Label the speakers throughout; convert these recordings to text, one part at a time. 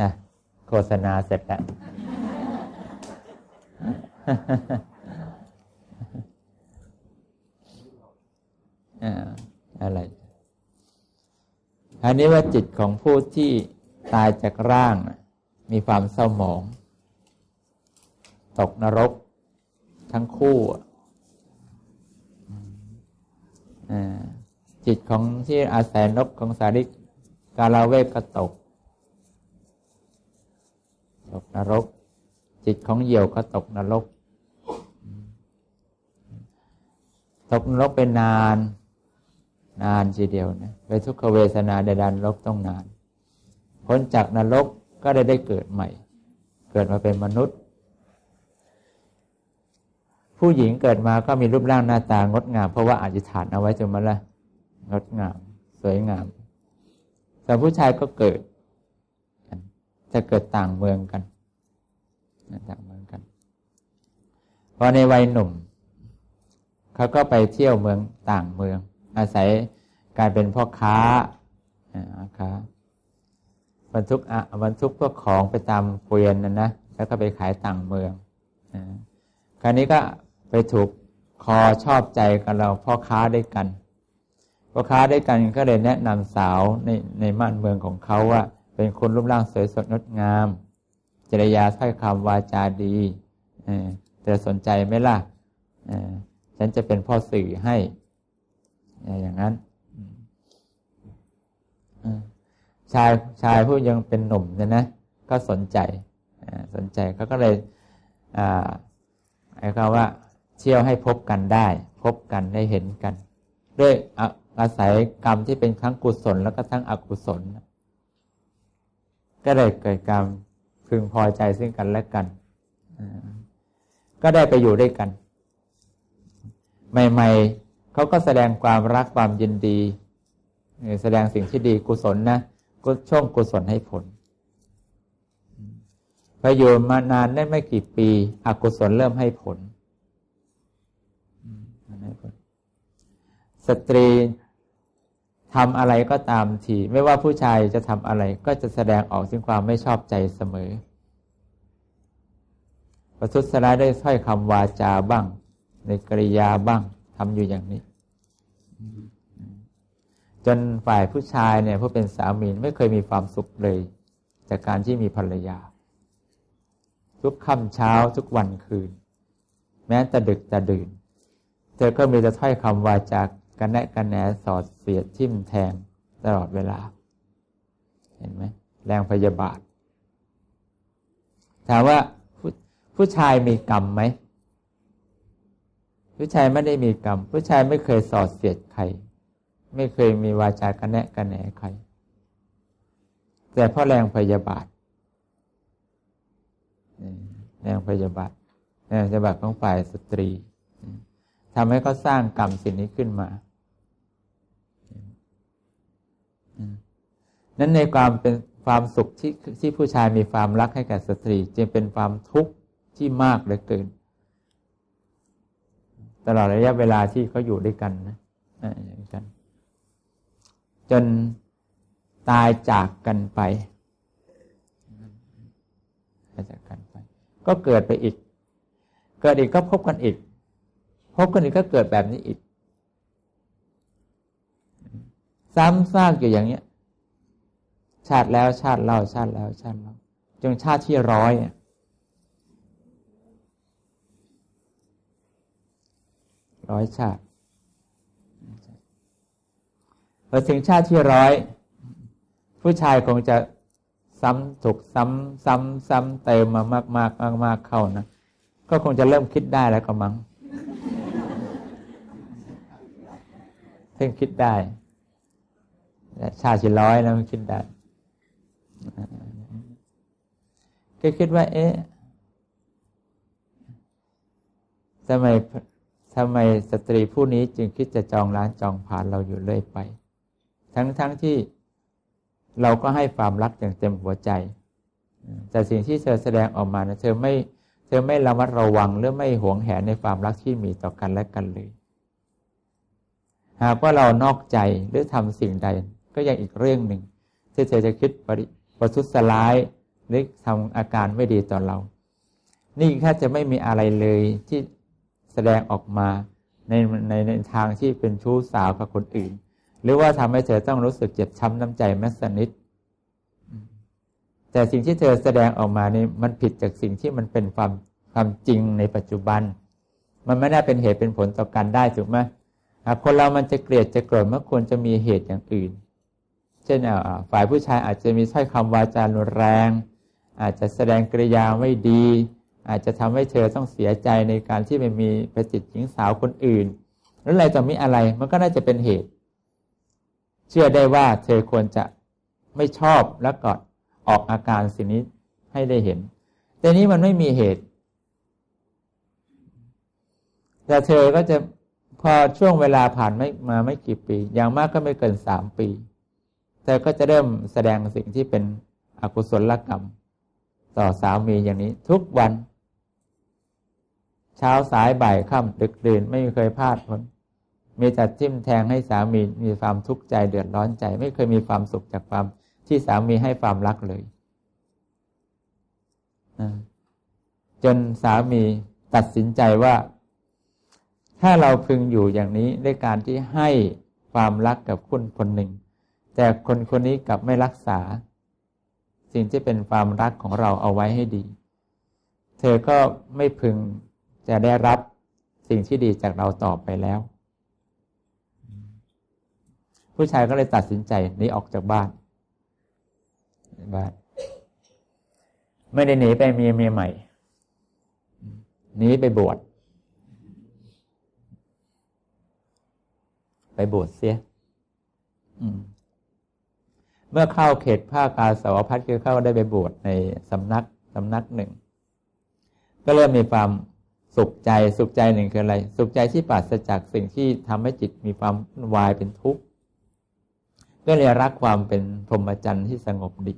Speaker 1: อะโฆษณาเสร็จแล้ว อะไร อันนี้ว่าจิตของผู้ที่ตายจากร่าง มีความเศร้าหมอง ตกนรกทั้งคู่จิตของที่อาศัยนกของสาริกาลาเวกก็ตก ตกนรก จิตของเหยี่ยวก็ตกนรก ตกนรกเป็นนาน นานทีเดียวนะไปทุกขเวทนาในดานรกต้องนาน พ้นจากนรกก็ได้ได้เกิดใหม่ เกิดมาเป็นมนุษย์ ผู้หญิงเกิดมาก็มีรูปร่างหน้าตางดงาม เพราะว่าอธิษฐานเอาไว้จนมาละงดงาม สวยงามแต่ผู้ชายก็เกิด จะเกิดต่างเมืองกันต่างเมืองกันพอในวัยหนุ่ม เขาก็ไปเที่ยวเมืองต่างเมือง อาศัยการเป็นพ่อค้าค้าบรรทุกอะบรรทุกพวกของไปตามเกวียนนะนะแล้วก็ไปขายต่างเมืองคราวนี้ก็ไปถูกคอชอบใจกันเราพ่อค้าด้วยกันพ่อค้าด้วยกันก็เลยแนะนำสาวในในม่านเมืองของเขาว่า เป็นคนรูปร่างสวยสดงดงาม จริยาถ้อยคำวาจาดีเธอสนใจไหมล่ะฉันจะเป็นพ่อสื่อให้ อย่างนั้น ชายชายผู้ยังเป็นหนุ่มเนี่ยนะ ก็สนใจสนใจเขาก็เลยไอ้คำว่า เชี่ยวให้พบกันได้ พบกันได้เห็นกัน ด้วยอาศัยกรรมที่เป็นทั้งกุศลแล้วก็ทั้งอกุศล ก็เลยเกิดกรรพึงพอใจซึ่งกันและกัน ก็ได้ไปอยู่ด้วยกัน ใหม่ ๆเขาก็แสดงความรักความยินดี แสดงสิ่งที่ดีกุศลนะก็ช่วงกุศลให้ผลพออยู่มานานได้ไม่กี่ปี อกุศลเริ่มให้ผลสตรี ทำอะไรก็ตามที ไม่ว่าผู้ชายจะทำอะไรก็จะแสดงออกซึ่งความไม่ชอบใจเสมอ ประทุษร้ายได้ถ้อยคำวาจาบ้าง ในกริยาบ้างทำอยู่อย่างนี้ จนฝ่ายผู้ชายเนี่ยผู้เป็นสามีไม่เคยมีความสุขเลย จากการที่มีภรรยา ทุกค่ำเช้าทุกวันคืน แม้แต่ดึกแต่ดื่น เธอก็มีแต่ถ้อยคำวาจาก กันแนะกันแหนสอดเสียดทิ่มแทงตลอดเวลา เห็นไหมแรงพยาบาท ถามว่าผู้ผู้ชายมีกรรมไหมผู้ชายไม่ได้มีกรรม ผู้ชายไม่เคยสอดเสียดใคร ไม่เคยมีวาจากระแนะกันแหนใคร แต่เพราะแรงพยาบาทแรงพยาบาทแรงพยาบาทของฝ่ายสตรีทำให้เขาสร้างกรรมสิ่งนี้ขึ้นมา นั้นในความเป็นความสุขที่ที่ผู้ชายมีความรักให้กับสตรี จึงเป็นความทุกข์ที่มากเหลือเกินตลอดระยะเวลาที่เขาอยู่ด้วยกันนะอย่างกัน จนตายจากกันไปตายจากกันไป ก็เกิดไปอีก เกิดอีกก็พบกันอีก พบกันอีกก็เกิดแบบนี้อีก ซ้ำซากอยู่อย่างเนี้ย ชาติแล้วชาติเล่าชาติแล้วชาติเล่าจนชาติที่ร้อยร้อยชาติพอถึงชาติที่ร้อย ผู้ชายคงจะซ้ำถูกซ้ำซ้ำซ้ำเติมมามากมากมากมากเข้านะก็คงจะเริ่มคิดได้แล้วก็มั้งเพิ่งคิดได้ชาติที่ร้อยแล้วคิดได้ ก็คิดว่า เอ๊ะทำไมทำไมสตรีผู้นี้จึงคิดจะจองร้านจองผ่านเราอยู่เรื่อยไป ทั้งทั้งที่เราก็ให้ความรักอย่างเต็มหัวใจ แต่สิ่งที่เธอแสดงออกมานะเธอไม่เธอไม่ระมัดระวังหรือไม่หวงแหนในความรักที่มีต่อกันและกันเลย หากว่าเรานอกใจหรือทำสิ่งใดก็ยังอีกเรื่องหนึ่งที่เธอจะคิดปริ ประทุษร้ายหรือทำอาการไม่ดีต่อเรา นี่แค่จะไม่มีอะไรเลยที่แสดงออกมาในในในทางที่เป็นชู้สาวกับคนอื่น หรือว่าทำให้เธอต้องรู้สึกเจ็บช้ำน้ำใจแม้สนิดแต่สิ่งที่เธอแสดงออกมานี่มันผิดจากสิ่งที่มันเป็นความความจริงในปัจจุบัน มันไม่ได้เป็นเหตุเป็นผลต่อกันได้ถูกไหมคนเรามันจะเกลียดจะโกรธเมื่อควรจะมีเหตุอย่างอื่น ช่นฝ่ายผู้ชายอาจจะมีถ้อยคำวาจารุนแรง อาจจะแสดงกริยาไม่ดี อาจจะทำให้เธอต้องเสียใจในการที่ไปมีไปจิตหญิงสาวคนอื่นแล้วอะไรจะมีอะไรมันก็น่าจะเป็นเหตุ เชื่อได้ว่าเธอควรจะไม่ชอบแล้วก็ออกอาการสิ่งนี้ให้ได้เห็น แต่นี้มันไม่มีเหตุ แต่เธอก็จะพอช่วงเวลาผ่านไม่มาไม่กี่ปี อย่างมากก็ไม่เกินสามปี ธอก็จะเริ่มแสดงสิ่งที่เป็นอกุศลกรรม ต่อสามีอย่างนี้ ทุกวัน เช้าสายบ่ายค่ำดึกดื่นไม่เคยพลาดพ้นมีแต่จิ้มแทงให้สามีมีความทุกข์ใจเดือดร้อนใจ ไม่เคยมีความสุขจากความที่สามีให้ความรักเลย จนสามีตัดสินใจว่า ถ้าเราพึงอยู่อย่างนี้ด้วยการที่ให้ความรักกับคุณคนหนึ่ง แต่คนคนนี้กลับไม่รักษา สิ่งที่เป็นความรักของเราเอาไว้ให้ดี เธอก็ไม่พึงจะได้รับสิ่งที่ดีจากเราต่อไปแล้ว ผู้ชายก็เลยตัดสินใจหนีออกจากบ้านบ้านไม่ได้หนีไปมีเมียใหม่หนีไปบวชไปบวชเสีย เมื่อเข้าเขตภาคกาสาวพัฒคือเข้าได้ไปบวชในสำนักสำนักหนึ่ง ก็เริ่มมีความสุขใจสุขใจหนึ่งคืออะไร สุขใจที่ปราศจากสิ่งที่ทำให้จิตมีความวายเป็นทุกข์ก็เลยรักความเป็นพรหมจรรย์ที่สงบดี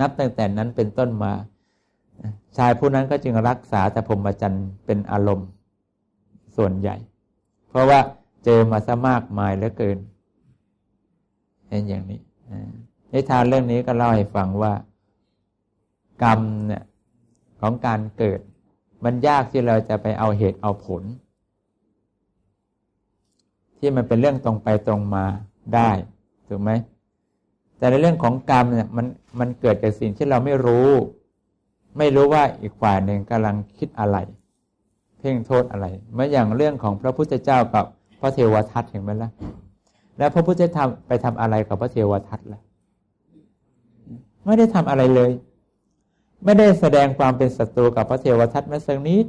Speaker 1: นับตั้งแต่นั้นเป็นต้นมา ชายผู้นั้นก็จึงรักษาแต่พรหมจรรย์เป็นอารมณ์ส่วนใหญ่ เพราะว่าเจอมาซะมากมายเหลือเกินเป็นอย่างนี้ นิทานเรื่องนี้ก็เล่าให้ฟังว่า กรรมเนี่ยของการเกิด มันยากที่เราจะไปเอาเหตุเอาผล ที่มันเป็นเรื่องตรงไปตรงมาได้ถูกไหมแต่ในเรื่องของกรรมเนี่ยมันมันเกิดจากสิ่งที่เราไม่รู้ ไม่รู้ว่าอีกฝ่ายหนึ่งกำลังคิดอะไร เพ่งโทษอะไรเมื่ออย่างเรื่องของพระพุทธเจ้ากับพระเทวทัตเห็นไหมล่ะ แล้วพระพุทธเจ้าไปทำอะไรกับพระเทวทัตล่ะไม่ได้ทำอะไรเลย ไม่ได้แสดงความเป็นศัตรูกับพระเทวทัตแม้สักนิด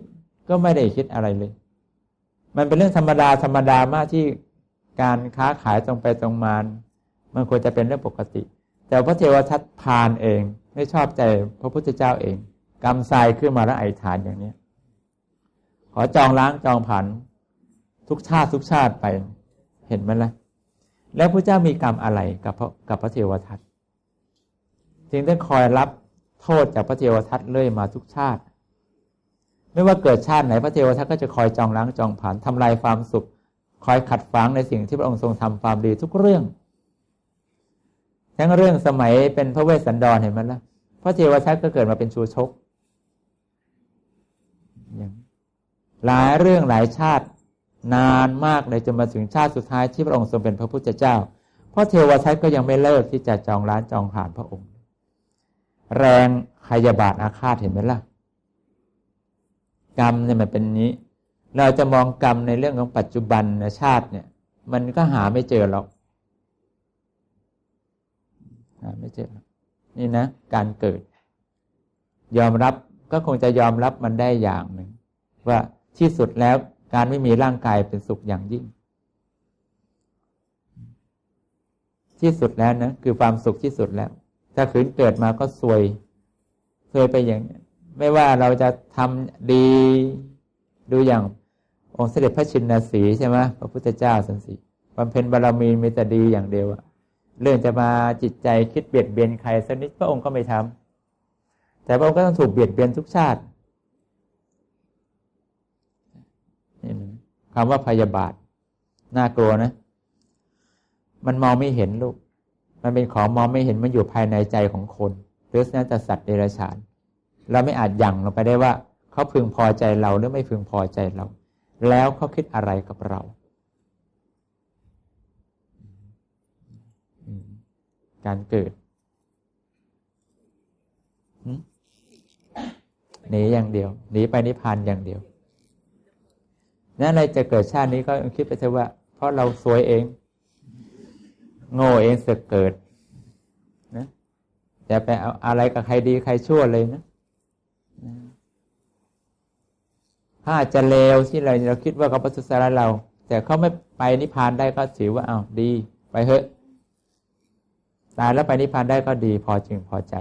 Speaker 1: ก็ไม่ได้คิดอะไรเลย มันเป็นเรื่องธรรมดาธรรมดามากที่การค้าขายตรงไปตรงมามันควรจะเป็นเรื่องปกติ แต่พระเทวทัตพานเอง ไม่ชอบใจพระพุทธเจ้าเองกรรมทรายขึ้นมาแล้วไอฐานอย่างนี้ขอจองล้างจองผัน ทุกชาติทุกชาติไป เห็นไหมล่ะ แล้วพระเจ้ามีกรรมอะไรกับพระกับพระเทวทัตจึงได้คอยรับโทษจากพระเทวทัตเรื่อยมาทุกชาติ ไม่ว่าเกิดชาติไหนพระเทวทัตก็จะคอยจองล้างจองผ่านทำลายความสุข คอยขัดฝังในสิ่งที่พระองค์ทรงทำความดีทุกเรื่อง ทั้งเรื่องสมัยเป็นพระเวสสันดรเห็นไหมล่ะพระเทวทัตก็เกิดมาเป็นชูชกหลายเรื่องหลายชาติ นานมากเลยจนมาถึงชาติสุดท้ายที่พระองค์ทรงเป็นพระพุทธเจ้า เพราะเทวทัตก็ยังไม่เลิกที่จะจองร้านจองผ่านพระองค์ แรงขยาบาทอาฆาตเห็นไหมล่ะ กรรมเนี่ยมันเป็นนี้ เราจะมองกรรมในเรื่องของปัจจุบันชาติเนี่ย มันก็หาไม่เจอหรอกหาไม่เจ็บนี่นะ การเกิด ยอมรับก็คงจะยอมรับมันได้อย่างหนึ่งว่าที่สุดแล้ว การไม่มีร่างกายเป็นสุขอย่างยิ่ง ที่สุดแล้วนะคือความสุขที่สุดแล้ว ถ้าขืนเกิดมาก็ซวยซวยไปอย่างนี้ไม่ว่าเราจะทำดีดูอย่างองค์เสด็จพระชินสีใช่ไหมพระพุทธเจ้าสันสีบำเพ็ญบารมีมีแต่ดีอย่างเดียวอะเรื่องจะมาจิตใจคิดเบียดเบียนใครสักนิดพระองค์ก็ไม่ทำแต่พระองค์ก็ต้องถูกเบียดเบียนทุกชาตินี่ คำว่าพยาบาท น่ากลัวนะ มันมองไม่เห็นลูก มันเป็นของมองไม่เห็นมันอยู่ภายในใจของคนหรือนั้นแต่สัตว์เดรัจฉาน เราไม่อาจยั่งลงไปได้ว่า เขาพึงพอใจเราหรือไม่พึงพอใจเรา แล้วเขาคิดอะไรกับเราการเกิดหนีอย่างเดียวหนีไปนิพพานอย่างเดียว นั่นอะไรจะเกิดชาตินี้ก็คิดไปเถอะว่า เพราะเราสวยเอง โง่เองเสกเกิดนะจะไปเอาอะไรกับใครดีใครชั่วเลยนะถ้าอาจจะเลวที่เราเราคิดว่าเขาประสุสาเรา แต่เขาไม่ไปนิพพานได้ก็ถือว่าเอาดี ไปเถอะตายแล้วไปนิพพานได้ก็ดีพอจึงพอใจ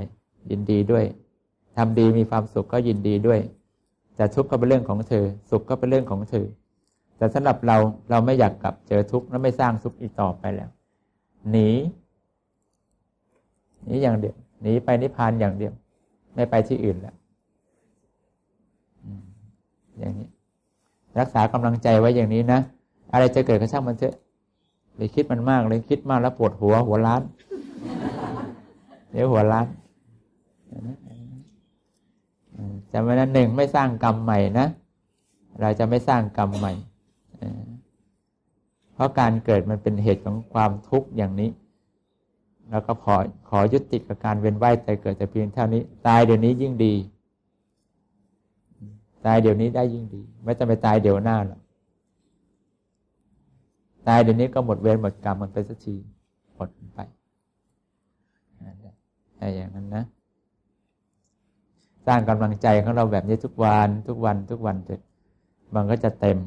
Speaker 1: ยินดีด้วยทำดีมีความสุขก็ยินดีด้วยแต่ทุกข์ก็เป็นเรื่องของเธอ สุขก็เป็นเรื่องของเธอ แต่สำหรับเราเราไม่อยากกลับเจอทุกข์และไม่สร้างทุกข์อีกต่อไปแล้วหนีหนีอย่างเดียวหนีไปนิพพานอย่างเดียว ไม่ไปที่อื่นแล้วอย่างนี้ รักษากำลังใจไว้อย่างนี้นะอะไรจะเกิดก็ช่างมันเถอะไปคิดมันมากเลยคิดมากแล้วปวดหัวหัวล้านเดี๋ยวหัวล้านจำไว้นั้นหนึ่งไม่สร้างกรรมใหม่นะ เราจะไม่สร้างกรรมใหม่ เพราะการเกิดมันเป็นเหตุของความทุกข์อย่างนี้ แล้วก็ขอขอยุติกับการเวียนว่ายแต่เกิดแต่เพียงเท่านี้ ตายเดี๋ยวนี้ยิ่งดี ตายเดี๋ยวนี้ได้ยิ่งดี ไม่ต้องไปตายเดี๋ยวหน้าหรอกตายเดี๋ยวนี้ก็หมดเวรหมดกรรมมันไปสักทีหมดไปอะไรอย่างนั้นนะ สร้างกำลังใจของเราแบบนี้ทุกวันทุกวันทุกวันเถิดมันก็จะเต็ม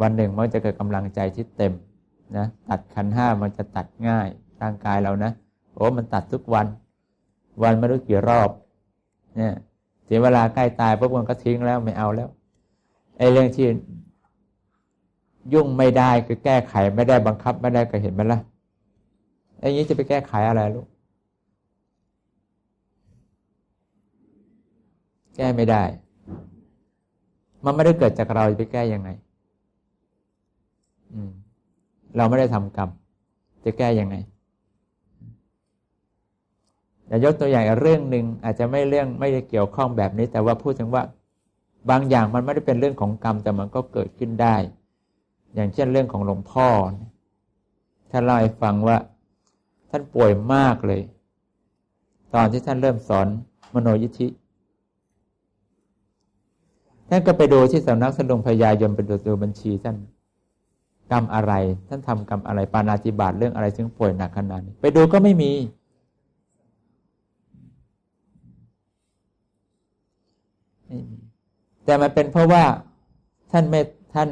Speaker 1: วันหนึ่งมันจะเกิดกำลังใจที่เต็มนะตัดขันห้ามันจะตัดง่ายร่างกายเรานะโอ้มันตัดทุกวัน วันไม่รู้กี่รอบเนี่ยถึงเวลาใกล้ตายปุ๊บมันก็ทิ้งแล้วไม่เอาแล้วไอ้เรื่องที่ยุ่งไม่ได้คือแก้ไขไม่ได้บังคับไม่ได้ก็เห็นไหมล่ะไอ้นี้จะไปแก้ไขอะไรลูกแก้ไม่ได้ มันไม่ได้เกิดจากเราจะไปแก้ยังไง เราไม่ได้ทำกรรม จะแก้ยังไงอย่ายกตัวอย่างเรื่องหนึ่งอาจจะไม่เรื่องไม่ได้เกี่ยวข้องแบบนี้ แต่ว่าพูดถึงว่าบางอย่างมันไม่ได้เป็นเรื่องของกรรม แต่มันก็เกิดขึ้นได้ อย่างเช่นเรื่องของหลวงพ่อท่านเล่าให้ฟังว่า ท่านป่วยมากเลย ตอนที่ท่านเริ่มสอนมโนยิธิท่านก็ไปดูที่สำนักสลุงพยายมไปดูดูบัญชีท่าน กรรมอะไร ท่านทำกรรมอะไร ปานาติบาตเรื่องอะไรซึ่งป่วยหนักขนาดนี้ไปดูก็ไม่มี แต่มันเป็นเพราะว่าท่านไม่ท่าน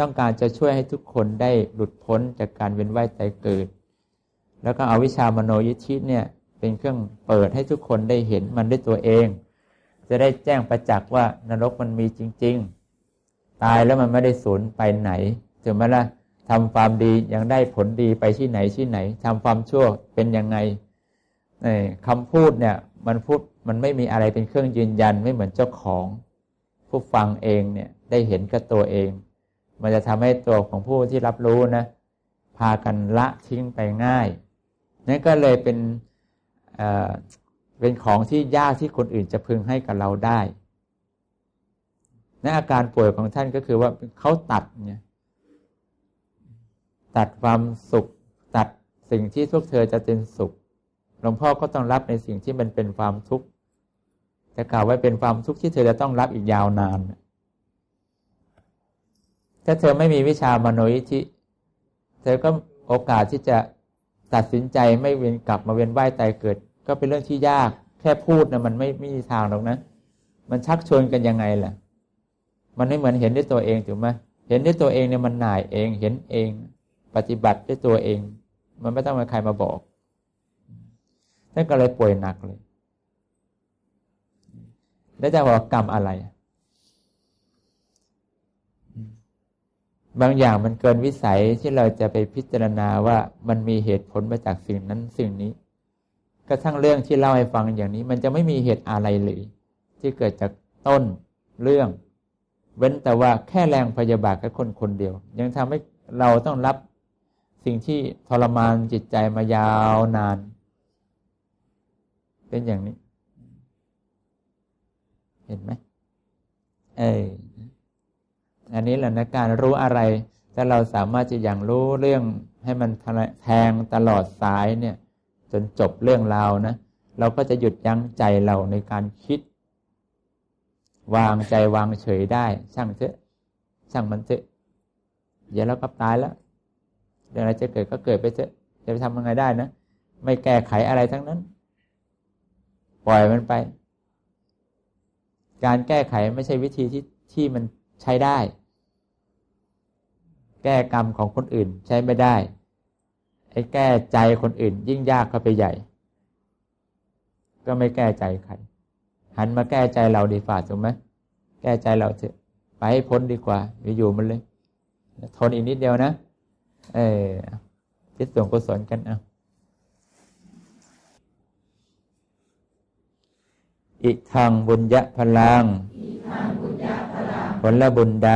Speaker 1: ต้องการจะช่วยให้ทุกคนได้หลุดพ้นจากการเวียนว่ายตายเกิด แล้วก็เอาวิชามโนยิธิเนี่ย เป็นเครื่องเปิดให้ทุกคนได้เห็นมันด้วยตัวเอง จะได้แจ้งประจักษ์ว่านรกมันมีจริง ๆ ตายแล้วมันไม่ได้สูญไปไหน ถึงแม้ละทำความดียังได้ผลดีไปที่ไหนที่ไหนทำความชั่วเป็นยังไงคำพูดเนี่ยมันพูดมันไม่มีอะไรเป็นเครื่องยืนยันไม่เหมือนเจ้าของ ผู้ฟังเองเนี่ยได้เห็นกับตัวเอง มันจะทำให้ตัวของผู้ที่รับรู้นะพากันละทิ้งไปง่ายนั่นก็เลยเป็นเเป็นของที่ยากที่คนอื่นจะพึงให้กับเราได้ ในอาการป่วยของท่านก็คือว่าเขาตัดเนี่ย ตัดความสุข ตัดสิ่งที่พวกเธอจะเป็นสุขหลวงพ่อก็ต้องรับในสิ่งที่มันเป็นความทุกข์จะกล่าวไว้เป็นความทุกข์ที่เธอจะต้องรับอีกยาวนาน ถ้าเธอไม่มีวิชามโนยิธิเธอก็โอกาสที่จะตัดสินใจไม่เวียนกลับมาเวียนว่ายตายเกิด ก็เป็นเรื่องที่ยาก แค่พูดนะมันไม่ไม่มีทางหรอกนะ มันชักชวนกันยังไงล่ะ มันไม่เหมือนเห็นด้วยตัวเองถูกไหมเห็นด้วยตัวเองเนี่ยมันหน่ายเองเห็นเอง ปฏิบัติด้วยตัวเอง มันไม่ต้องมาใครมาบอกท่านก็เลยป่วยหนักเลย แล้วจะบอกกรรมอะไร บางอย่างมันเกินวิสัยที่เราจะไปพิจารณาว่ามันมีเหตุผลมาจากสิ่งนั้นสิ่งนี้กระทั่งเรื่องที่เล่าให้ฟังอย่างนี้ มันจะไม่มีเหตุอะไรเลยที่เกิดจากต้นเรื่อง เว้นแต่ว่าแค่แรงพยาบาทแค่คนคนเดียว ยังทำให้เราต้องรับ สิ่งที่ทรมานจิตใจมายาวนาน เป็นอย่างนี้ เห็นไหมเอออันนี้แหละนะการรู้อะไร ถ้าเราสามารถจะอย่างรู้เรื่องให้มันแทงตลอดสายเนี่ย จนจบเรื่องราวนะ เราก็จะหยุดยั้งใจเราในการคิด วางใจวางเฉยได้ ช่างเถอะช่างมันเถอะเดี๋ยวเราก็ตายแล้ว เรื่องอะไรจะเกิดก็เกิดไปเถอะจะไปทำยังไงได้นะ ไม่แก้ไขอะไรทั้งนั้น ปล่อยมันไป การแก้ไขไม่ใช่วิธีที่ที่มันใช้ได้ แก้กรรมของคนอื่นใช้ไม่ได้ ไอ้แก้ใจคนอื่น ยิ่งยากเข้าไปใหญ่ ก็ไม่แก้ใจใคร หันมาแก้ใจเราดีฝ่าถูกไหมแก้ใจเราเถอะไปให้พ้นดีกว่า อย่าอยู่มันเลย ทนอีกนิดเดียวนะ เออคิดส่วนกุศลกันอะอิทางบุญยะพลัง ผลบุญใด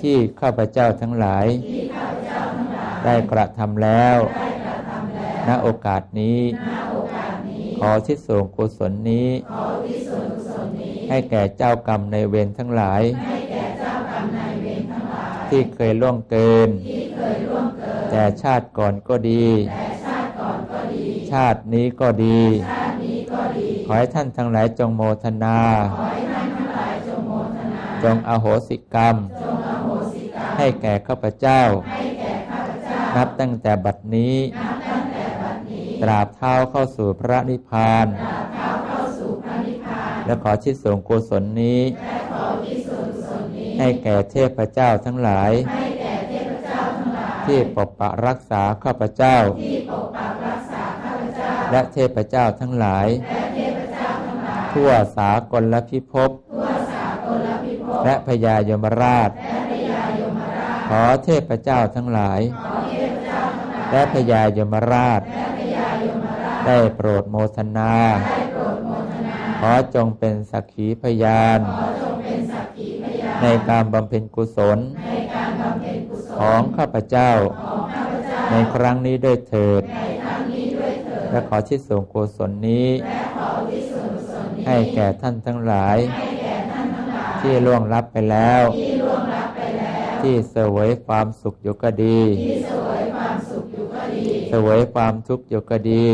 Speaker 1: ที่ข้าพเจ้าทั้งหลาย ได้กระทำแล้ว ณ โอกาสนี้ ขอทิศส่งกุศลนี้ ให้แก่เจ้ากรรมในเวรทั้งหลาย ที่เคยล่วงเกิน แต่ชาติก่อนก็ดี ชาตินี้ก็ดี ขอให้ท่านทั้งหลายจงโมทนา จงอโหสิกรรม ให้แก่ข้าพเจ้า นับตั้งแต่บัดนี้ ตราบเท้าเข้าสู่พระนิพพาน และขอชิดส่งกุศลนี้ ให้แก่เทพเจ้าทั้งหลาย ที่ปกปักรักษาข้าพเจ้า และเทพเจ้าทั้งหลาย ทั่วสากลพิภพและพญายมราช ขอเทพเจ้าทั้งหลาย และพญายมราช ได้โปรดโมทนา ขอจงเป็นสักขีพยาน ในการบำเพ็ญกุศล ของข้าพเจ้า ในครั้งนี้ด้วยเถิด และขอที่ส่งกุศลนี้ ให้แก่ท่านทั้งหลาย ที่ล่วงลับไปแล้ว ที่เสวยความสุขอยู่ก็ดีเสวยความทุกข์อยู่ก็ดี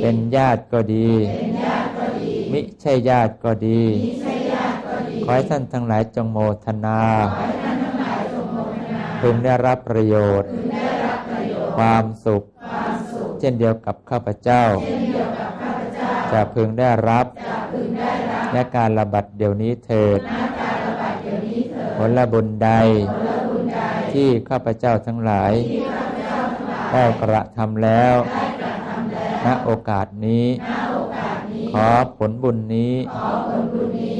Speaker 1: เป็นญาติก็ดี มิใช่ญาติก็ดี ขอให้ท่านทั้งหลายจงโมทนา พึงได้รับประโยชน์ ความสุข เช่นเดียวกับข้าพเจ้า จะพึงได้รับ และการระบัดเดี๋ยวนี้เถิด ผลบุญใด ที่ข้าพเจ้าทั้งหลายได้กระทำแล้ว ณ โอกาสนี้ ขอผลบุญนี้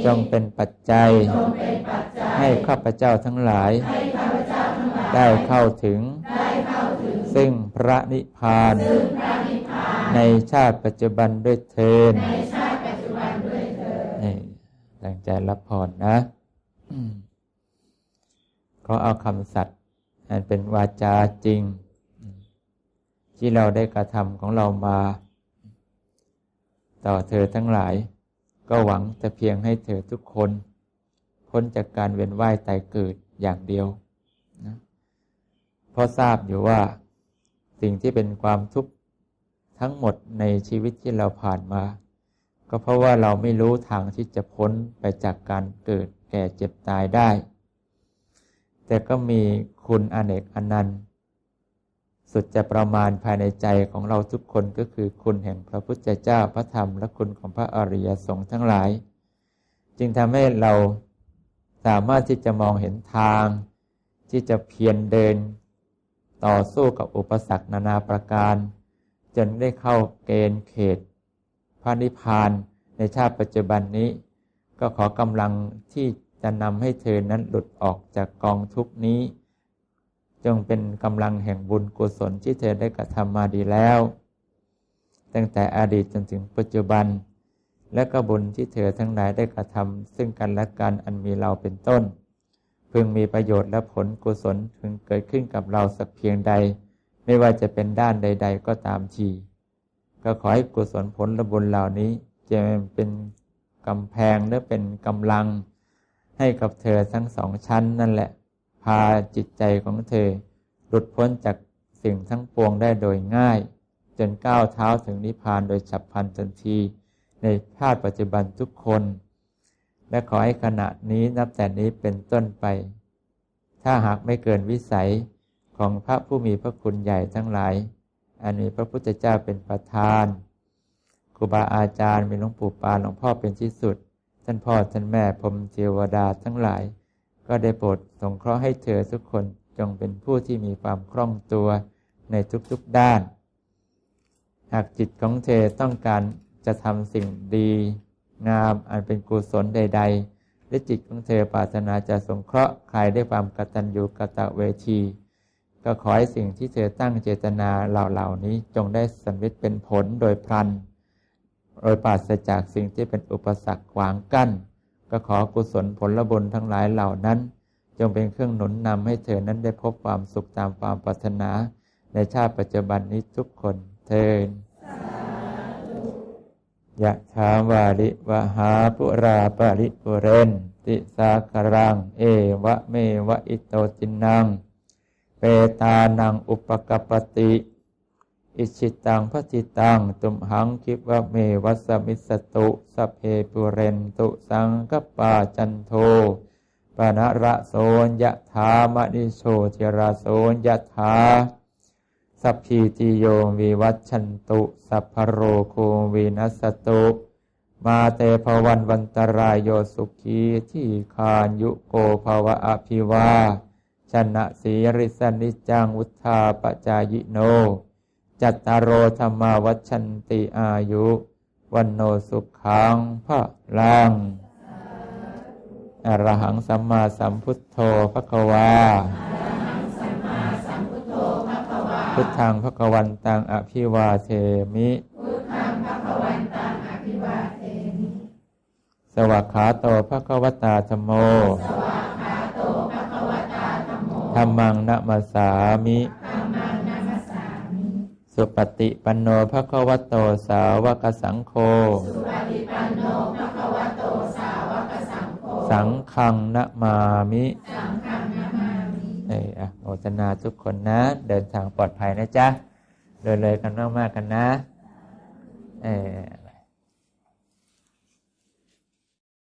Speaker 1: จงเป็นปัจจัย ให้ข้าพเจ้าทั้งหลาย ได้เข้าถึง ซึ่งพระนิพพาน ในชาติปัจจุบันด้วยเทินในชาติปัจจุบันด้วยเทินตั้งใจรับพรนะก็เอาคำสัตย์อันเป็นวาจาจริง ที่เราได้กระทำของเรามา ต่อเธอทั้งหลาย ก็หวังแต่เพียงให้เธอทุกคน พ้นจากการเวียนว่ายตายเกิดอย่างเดียวนะเพราะทราบอยู่ว่าสิ่งที่เป็นความทุกข์ทั้งหมดในชีวิตที่เราผ่านมา ก็เพราะว่าเราไม่รู้ทางที่จะพ้นไปจากการเกิดแก่เจ็บตายได้ แต่ก็มีคุณอเนกอนันต์ สุดจะประมาณภายในใจของเราทุกคนก็คือคุณแห่งพระพุทธเจ้าพระธรรม และคุณของพระอริยสงฆ์ทั้งหลาย จึงทำให้เราสามารถที่จะมองเห็นทาง ที่จะเพียรเดิน ต่อสู้กับอุปสรรคนานาประการ จนได้เข้าเกณฑ์เขตพระนิพพานในชาติปัจจุบันนี้ ก็ขอกำลังที่จะนำให้เธอนั้นหลุดออกจากกองทุกนี้ จงเป็นกำลังแห่งบุญกุศลที่เธอได้กระทำมาดีแล้ว ตั้งแต่อดีตจนถึงปัจจุบัน และก็บุญที่เธอทั้งหลายได้กระทำซึ่งกันและกันอันมีเราเป็นต้น พึงมีประโยชน์และผลกุศลพึงเกิดขึ้นกับเราสักเพียงใด ไม่ว่าจะเป็นด้านใด ๆ ก็ตามทีก็ขอให้กุศลผลระบุญเหล่านี้จะเป็นกำแพงหรือเป็นกำลังให้กับเธอทั้งสองชั้นนั่นแหละ พาจิตใจของเธอ หลุดพ้นจากสิ่งทั้งปวงได้โดยง่าย จนก้าวเท้าถึงนิพพานโดยฉับพลันทันที ในชาติปัจจุบันทุกคน และขอให้ขณะนี้นับแต่นี้เป็นต้นไป ถ้าหากไม่เกินวิสัยของพระผู้มีพระคุณใหญ่ทั้งหลาย อันมีพระพุทธเจ้าเป็นประธาน ครูบาอาจารย์มีหลวงปู่ปานหลวงพ่อเป็นที่สุด ท่านพ่อท่านแม่พรมเทวดาทั้งหลาย ก็ได้โปรดสงเคราะห์ให้เธอทุกคนจงเป็นผู้ที่มีความคล่องตัวในทุกๆด้าน หากจิตของเธอต้องการจะทำสิ่งดี งามอันเป็นกุศลใด ๆ และจิตของเธอปรารถนาจะสงเคราะห์ใครด้วยความกตัญญูกตเวที ก็ขอให้สิ่งที่เธอตั้งเจตนาเหล่านี้จงได้สำเร็จเป็นผลโดยพลัน โดยปราศจากสิ่งที่เป็นอุปสรรคขวางกั้น ก็ขอกุศลผลบุญทั้งหลายเหล่านั้น จงเป็นเครื่องหนุนนำให้เธอนั้นได้พบความสุขตามความปรารถนา ในชาติปัจจุบันนี้ทุกคนเทินยะถาวาริวหาปุราปาริปุเรน ติสาครัง เอวะเมวะอิโตจินัง เปตานังอุปกปติ อิชิตังพจิตัง ตุมหังคิปะเมวัสมิสตุสเพปุเรนตุสังกปาจันโทปนะระโสนยะถามณิโชติระโสนยะถาสัพพีติโยวิวัชชันตุสัพพโรโควินัสตุมาเตภวันวันตรายโยสุขีที่คานยุโกภวะอภิวาชนะสีริสนิจังวุธาปจายิโน จัตตารโอธรรมาวัชันติอายุ วันโนสุขังพระลังอรหังสัมมาสัมพุทโธพระควา พุทธังพระกวันตังอภิวาเทมิสวัสขาโตพระกวตาธรรมโม ธรรมังนะมาสามิ สุปฏิปันโนพระกวโตสาวกสังโฆ สังฆังนะมามิเอออะโอทนาทุกคนนะ เดินทางปลอดภัยนะจ๊ะ เดินเลยกันมากๆกันนะ เออ